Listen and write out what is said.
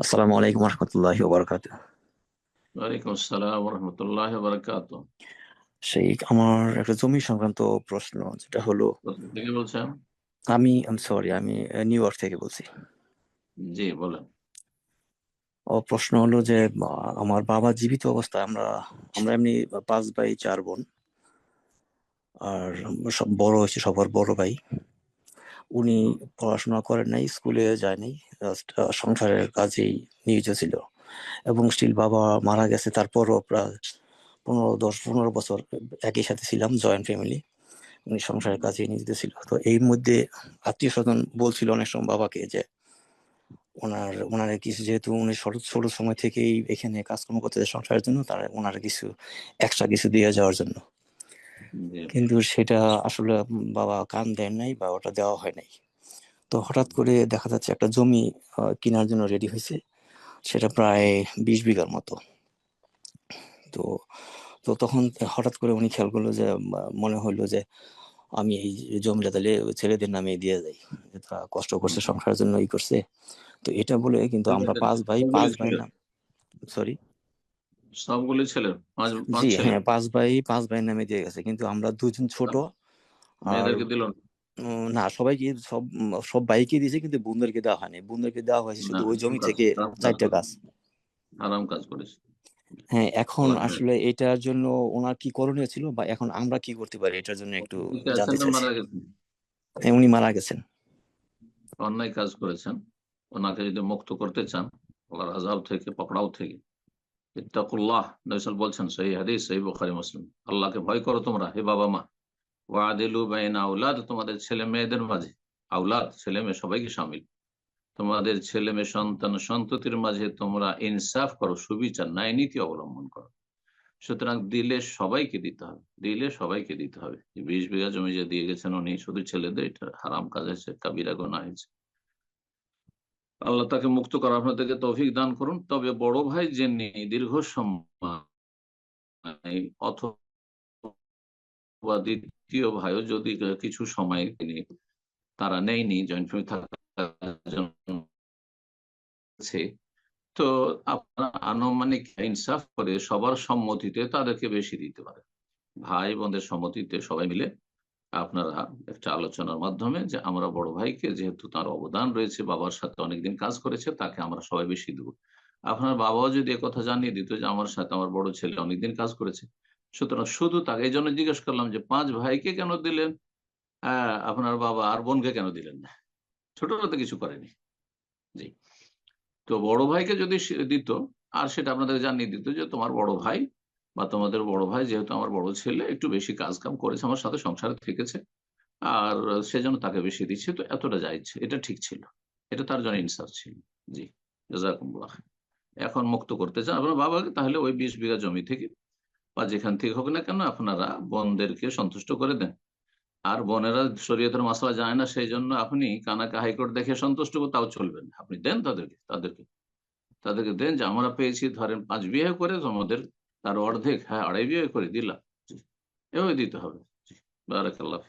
আসসালামু আলাইকুম রহমতুল্লাহি ওবরাকাত ওয়ালাইকুম আসসালাম রহমতুল্লাহ বারাকাত সেই আমার একটা জমি সংক্রান্ত প্রশ্ন যেটা হলো থেকে বলছেন? আমি সরি আমি নিউ ইয়র্ক থেকে বলছি। জি বলেন। ও প্রশ্ন হলো যে আমার বাবা জীবিত অবস্থায় আমরা আমরা এমনি পাঁচ ভাই চার বোন আর সব বড় হয়েছে সবার বড় ভাই। উনি পড়াশোনা করেন নাই স্কুলে যায় নাই। সংসারের কাজেই নিয়োজিত ছিল। এবং স্টিল বাবা মারা গেছে তারপরও প্রায় পনেরো দশ পনেরো বছর একই সাথে ছিলাম জয়েন্ট ফ্যামিলি উনি সংসারের কাজে নিয়োজিত ছিল। তো এই মধ্যে আত্মীয় স্বজন বলছিল অনেক সময় বাবাকে যে ওনার ওনার কিছু যেহেতু উনি ছোট ছোট সময় থেকেই এখানে কাজকর্ম করতে সংসারের জন্য তার ওনার কিছু এক্সট্রা কিছু দিয়ে যাওয়ার জন্য। কিন্তু সেটা আসলে বাবা কান দেন নাই বা ওটা দেওয়া হয় নাই। তো হঠাৎ করে দেখা যাচ্ছে একটা জমি কেনার জন্য রেডি হয়েছে সেটা প্রায় বিশ বিঘার মতো। তো তো তখন হঠাৎ করে উনি খেয়াল করল যে মনে হলো যে আমি এই জমিটা তাহলে ছেলেদের নামে দিয়ে যাই। যে তারা কষ্ট করছে সংসারের জন্য ই করছে। তো এটা বলে কিন্তু আমরা পাঁচ ভাই পাঁচ ভাই নাম সরি সবগুলি ছেলে পাঁচ পাঁচ জি হ্যাঁ পাঁচ ভাই পাঁচ ভাই নামে দিয়ে গেছে। কিন্তু আমরা দুজন ছোট আর দিল না? না সবাইকে সব সব ভাইকে দিয়েছে কিন্তু বোনদেরকে দেওয়া হয়নি। বোনদেরকে দেওয়া হয়েছে শুধু ওই জমি থেকে চারটা গাছ। আরাম কাজ করেছে। হ্যাঁ এখন আসলে এটার জন্য ওনার কি করণীয় ছিল বা এখন আমরা কি করতে পারি এটার জন্য একটু জানতে গেছেন? হ্যাঁ, উনি মারা গেছেন। অন্যায় কাজ করেছেন। ওনাকে যদি মুক্ত করতে চান আল্লাহর আজাব থেকে পকড়াও থেকে ইত্তাকুল্লাহ নৈসাল বলছেন সেই হাদিস সেই বুখারী মুসলিম। আল্লাহকে ভয় করো তোমরা হে বাবা মা। আউলাদ, তোমাদের ছেলে মেয়েদের মাঝে, আউলাদ, ছেলে মেয়ে সবাইকে সামিল। তোমাদের ছেলে মেয়ে সন্তান সন্ততির মাঝে তোমরা ইনসাফ করো, সুবিচার, ন্যায় নীতি অবলম্বন করো। সুতরাং দিলে সবাইকে দিতে হবে, দিলে সবাইকে দিতে হবে। বিশ বিঘা জমি যে দিয়ে গেছেন উনি, শুধু ছেলেদের, এটা হারাম কাজ হয়েছে, কাবিরা গোনা হয়েছে। আল্লাহ তাকে মুক্ত করা, আপনাদেরকে তৌফিক দান করুন। তবে বড় ভাই যে নেই, দীর্ঘ সময়, অথবা দ্বিতীয় ভাইও যদি কিছু সময় তিনি তারা নেয়নি জয়েন্ট ফ্যামিলি থাকার জন্য। তো আপনারা আনুমানিক ইনসাফ করে সবার সম্মতিতে তাদেরকে বেশি দিতে পারে ভাই বোনদের সম্মতিতে সবাই মিলে আপনারা একটা আলোচনার মাধ্যমে যে আমরা বড় ভাইকে যেহেতু তার অবদান রয়েছে, বাবার সাথে অনেকদিন কাজ করেছে, তাকে আমরা সবাই বেশি দেবো। আপনার বাবাও যদি কথা জানিয়ে দিত যে আমার সাথে আমার বড় ছেলে অনেকদিন কাজ করেছে সুতরাং শুধু তাকে এই জন্য জিজ্ঞেস করলাম যে পাঁচ ভাইকে কেন দিলেন? আহ, আপনার বাবা আর বোনকে কেন দিলেন না? ছোটরা তো কিছু করেনি। জি। তো বড় ভাইকে যদি দিত আর সেটা আপনাদের জানিয়ে দিত যে তোমার বড় ভাই বা তোমাদের বড় ভাই যেহেতু আমার বড় ছেলে একটু বেশি কাজ কাম করেছে আমার সাথে সংসারে থেকেছে আর সেজন্য তাকে বেশি দিচ্ছে। তো এতটা যাইছে এটা ঠিক ছিল। এটা তার জন্য ইনসাফ ছিল। জি। জাজাকুমুল্লাহ এখন মুক্ত করতে চান। আপনার বাবাকে তাহলে ওই বিশ বিঘা জমি থেকে বা যেখান থেকে হোক না কেন আপনারা বনদেরকে সন্তুষ্ট করে দেন। আর বনেরা শরীয়তের মশলা যায় না, সেই জন্য আপনি কানাকা হাইকোর্ট দেখে সন্তুষ্ট তাও চলবেন। আপনি দেন তাদেরকে তাদেরকে তাদেরকে দেন যে আমরা পেয়েছি, ধরেন পাঁচ বিয়ে করে তোমাদের তার অর্ধেক হ্যাঁ আড়াই বিয়ে করে দিলাম। এভাবে দিতে হবে। বারাকাল্লাহ